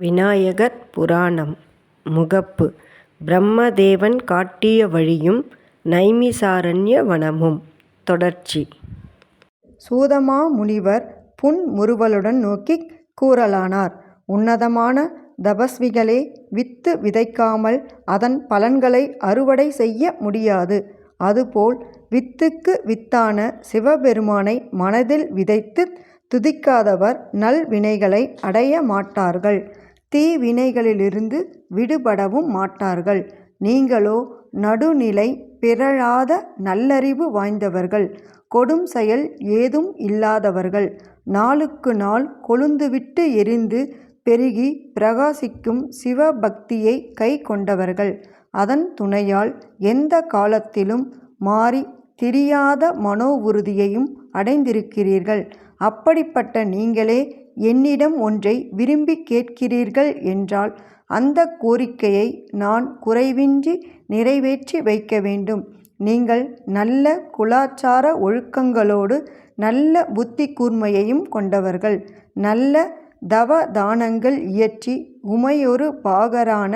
விநாயகர் புராணம். முகப்பு. பிரம்மதேவன் காட்டிய வழியும் நைமிசாரண்ய வனமும். தொடர்ச்சி. சூதமா முனிவர் புன் முறுவலுடன் நோக்கிக் கூறலானார். உன்னதமான தபஸ்விகளே வித்து விதைக்காமல் அதன் பலன்களை அறுவடை செய்ய முடியாது. அதுபோல் வித்துக்கு வித்தான சிவபெருமானை மனதில் விதைத்துத் துதிக்காதவர் நல்வினைகளை அடைய மாட்டார்கள். தீவினைகளிலிருந்து விடுபடவும் மாட்டார்கள். நீங்களோ நடுநிலை பிறழாத நல்லறிவு வாய்ந்தவர்கள் கொடும் செயல் ஏதும் இல்லாதவர்கள் நாளுக்கு நாள் கொழுந்துவிட்டு எரிந்து பெருகி பிரகாசிக்கும் சிவபக்தியை கை கொண்டவர்கள் அதன் துணையால் எந்த காலத்திலும் மாறி திரியாத மனோவுறுதியையும் அடைந்திருக்கிறீர்கள். அப்படிப்பட்ட நீங்களே என்னிடம் ஒன்றை விரும்பிக் கேட்கிறீர்கள் என்றால் அந்த கோரிக்கையை நான் குறைவின்றி நிறைவேற்றி வைக்க வேண்டும். நீங்கள் நல்ல குலாச்சார ஒழுக்கங்களோடு நல்ல புத்தி கூர்மையையும் கொண்டவர்கள். நல்ல தவதானங்கள் இயற்றி உமையொரு பாகரான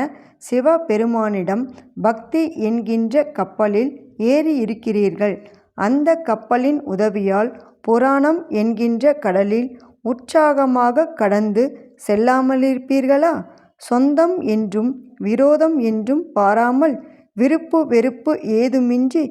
சிவபெருமானிடம் பக்தி என்கின்ற கப்பலில் ஏறியிருக்கிறீர்கள். அந்த கப்பலின் உதவியால் புராணம் என்கின்ற கடலில் உற்சாகமாக கடந்து செல்லாமலிருப்பீர்களா? சொந்தம் என்றும் விரோதம் என்றும் பாராமல் விருப்பு வெறுப்பு ஏதுமின்றி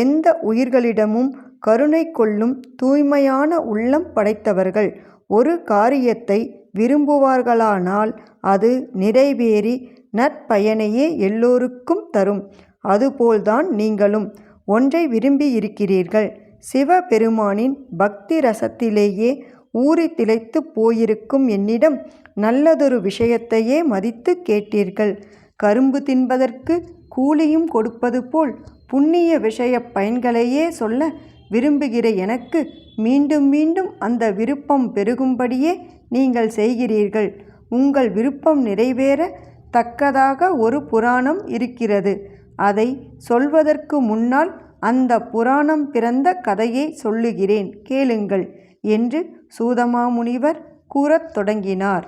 எந்த உயிர்களிடமும் கருணை கொள்ளும் தூய்மையான உள்ளம் படைத்தவர்கள் ஒரு காரியத்தை விரும்புவார்களானால் அது நிறைவேறி நற்பயனையே எல்லோருக்கும் தரும். அதுபோல்தான் நீங்களும் ஒன்றை விரும்பியிருக்கிறீர்கள். சிவபெருமானின் பக்தி ரசத்திலேயே ஊறித் திளைத்து போயிருக்கும் என்னிடம் நல்லதொரு விஷயத்தையே மதித்து கேட்டீர்கள். கரும்பு தின்பதற்கு கூலியும் கொடுப்பது போல் புண்ணிய விஷயப் பயன்களையே சொல்ல விரும்புகிற எனக்கு மீண்டும் மீண்டும் அந்த விருப்பம் பெருகும்படியே நீங்கள் செய்கிறீர்கள். உங்கள் விருப்பம் நிறைவேற தக்கதாக ஒரு புராணம் இருக்கிறது. அதை சொல்வதற்கு முன்னால் அந்த புராணம் பிறந்த கதையை சொல்லுகிறேன் கேளுங்கள் என்று சூதமாமுனிவர் கூறத் தொடங்கினார்.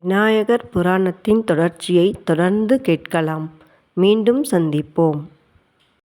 விநாயகர் புராணத்தின் தொடர்ச்சியைத் தொடர்ந்து கேட்கலாம். மீண்டும் சந்திப்போம்.